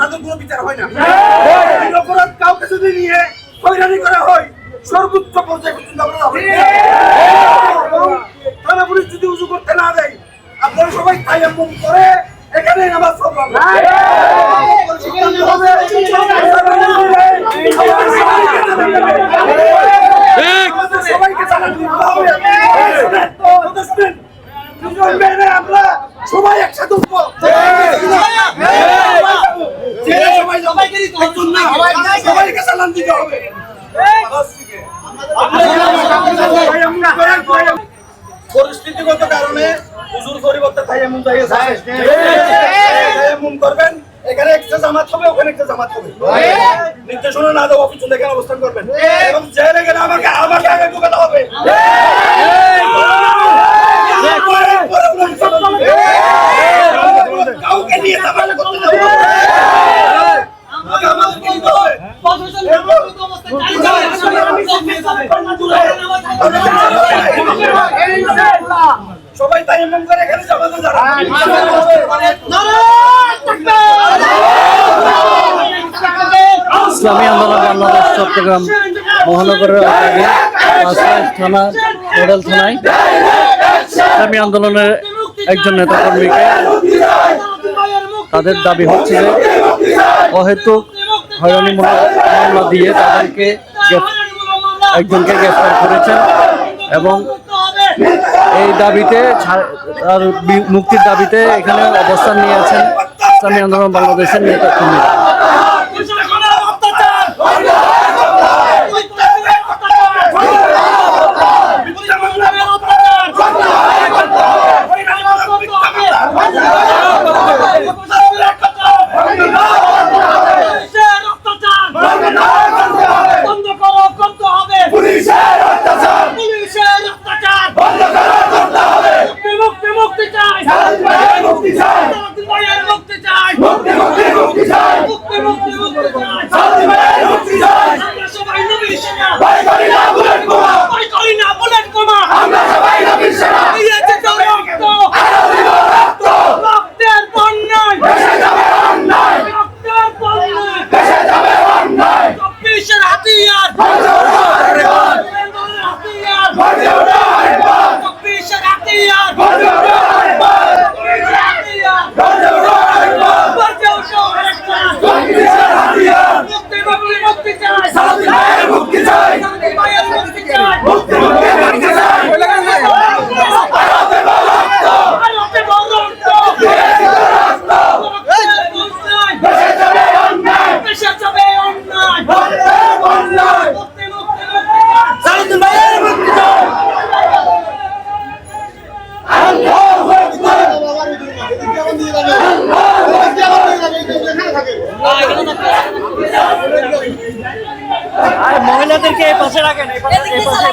তাদের কোনো বিচার হয় না। এই অপরাধ কাউকে যদি নিয়ে হয়রানি করা হয় সর্বোচ্চ পর্যায়ে পর্যন্ত যাব। এবং থানা পুলিশ যদি উজু করতে না দেয় আপনারা সবাই তায়াম্মুম করে এখানে সবাইকে আমরা সবাই একসাথে উঠবো। জেলে সবাই সবাইকে দিতে হবে পরিস্থিতিগত কারণে হুজুর পরিবর্তে তাইয়ামুম যাইয়েছে তাইয়ামুম করবেন এখানে একটা জামাত হবে ওখানে একটা জামাত হবে। নির্দেশনা না দেওয়া পিছনে এখানে অবস্থান করবেন। এবং জেলে গেলে আমাকে আমাকে আগে ঢুকাতে হবে কাউকে নিয়ে তামাশা করতে যাব না। আমাকে আমাদেরকে নিতে হবে। সবাই তাই এমন করে এখানে জামাতে ইসলামী আন্দোলন বাংলাদেশ চট্টগ্রাম মহানগরের থানা মডেল থানায় ইসলামী আন্দোলনের একজন নেতাকর্মীকে তাদের দাবি হচ্ছে যে অহেতুক হয়রানিমূলক মামলা দিয়ে তাদেরকে একজনকে গ্রেফতার করেছেন। এবং এই দাবিতে মুক্তির দাবিতে এখানে অবস্থান নিয়েছেন ইসলামী আন্দোলন বাংলাদেশের নেতাকর্মীরা চব্বিশের আর মহিলাদেরকে এই পাশে রাখেন এই পাশে এই পাশে